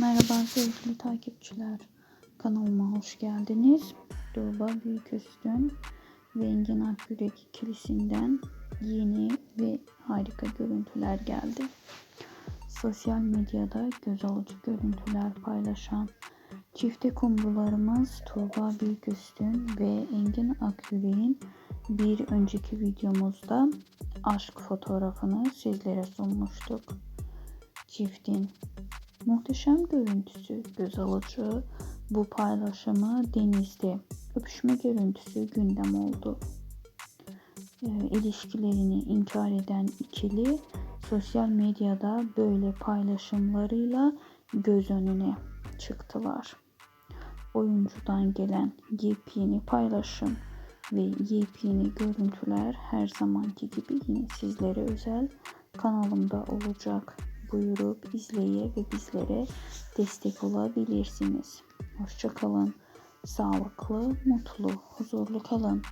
Merhaba sevgili takipçiler. Kanalıma hoş geldiniz. Tuğba Büyüküstün ve Engin Akyürek ikilisinden yeni ve harika görüntüler geldi. Sosyal medyada göz alıcı görüntüler paylaşan çifte kumrularımız Tuğba Büyüküstün ve Engin Akyürek'in bir önceki videomuzda aşk fotoğrafını sizlere sunmuştuk. Çiftin Muhteşem görüntüsü göz alıcı bu paylaşımı denizde öpüşme görüntüsü gündem oldu. E, ilişkilerini inkar eden ikili sosyal medyada böyle paylaşımlarıyla göz önüne çıktılar. Oyuncudan gelen yepyeni paylaşım ve yepyeni görüntüler her zamanki gibi yine sizlere özel kanalımda olacak buyurup izleye ve bizlere destek olabilirsiniz. Hoşçakalın. Sağlıklı, mutlu, huzurlu kalın.